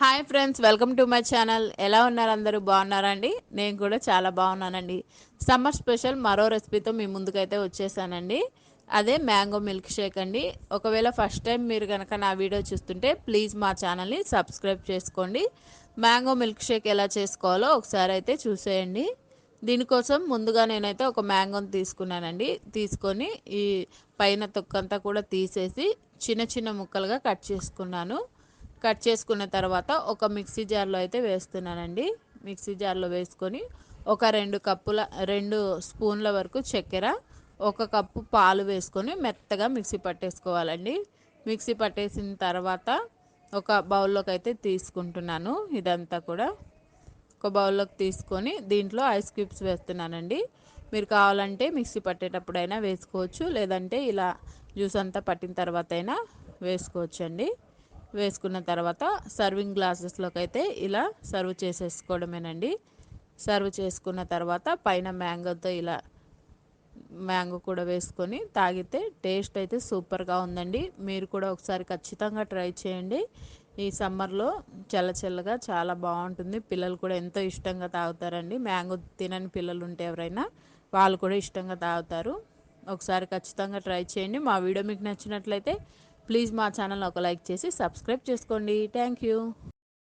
Hi friends welcome to my channel ఎలా ఉన్నారు అందరూ? బాగున్నారండి నేను కూడా చాలా బాగున్నానండి. సమ్మర్ స్పెషల్ మరో రెసిపీతో మీ ముందుకైతే వచ్చేసానండి. అదే మ్యాంగో మిల్క్ షేక్ అండి. ఒకవేళ ఫస్ట్ టైం మీరు కనుక నా వీడియో చూస్తుంటే ప్లీజ్ మా ఛానల్ని సబ్స్క్రైబ్ చేసుకోండి. మ్యాంగో మిల్క్ షేక్ ఎలా చేసుకోవాలో ఒకసారి అయితే చూసేయండి. దీనికోసం ముందుగా నేనైతే ఒక మ్యాంగోని తీసుకున్నానండి. తీసుకొని ఈ పైన తొక్కంతా కూడా తీసేసి చిన్న చిన్న ముక్కలుగా కట్ చేసుకున్నాను. కట్ చేసుకున్న తర్వాత ఒక మిక్సీ జార్లో అయితే వేస్తున్నానండి. మిక్సీ జార్లో వేసుకొని ఒక రెండు కప్పుల రెండు స్పూన్ల వరకు చక్కెర ఒక కప్పు పాలు వేసుకొని మెత్తగా మిక్సీ పట్టేసుకోవాలండి. మిక్సీ పట్టేసిన తర్వాత ఒక బౌల్లోకి అయితే తీసుకుంటున్నాను ఇదంతా కూడా. ఒక బౌల్లోకి తీసుకొని దీంట్లో ఐస్ క్యూబ్స్ వేస్తున్నానండి. మీరు కావాలంటే మిక్సీ పట్టేటప్పుడైనా వేసుకోవచ్చు లేదంటే ఇలా జ్యూస్ అంతా పట్టిన తర్వాత అయినా వేసుకోవచ్చు అండి వేసుకున్న తర్వాత సర్వింగ్ గ్లాసెస్లోకి అయితే ఇలా సర్వ్ చేసేసుకోవడమేనండి. సర్వ్ చేసుకున్న తర్వాత పైన మ్యాంగోతో ఇలా మ్యాంగో కూడా వేసుకొని తాగితే టేస్ట్ అయితే సూపర్గా ఉందండి. మీరు కూడా ఒకసారి ఖచ్చితంగా ట్రై చేయండి. ఈ సమ్మర్లో చల్ల చల్లగా చాలా బాగుంటుంది. పిల్లలు కూడా ఎంతో ఇష్టంగా తాగుతారండి. మ్యాంగో తినని పిల్లలు ఉంటే ఎవరైనా వాళ్ళు కూడా ఇష్టంగా తాగుతారు. ఒకసారి ఖచ్చితంగా ట్రై చేయండి. మా వీడియో మీకు నచ్చినట్లయితే ప్లీజ్ మా ఛానల్ ఒక లైక్ చేసి సబ్స్క్రైబ్ చేసుకోండి. Thank you.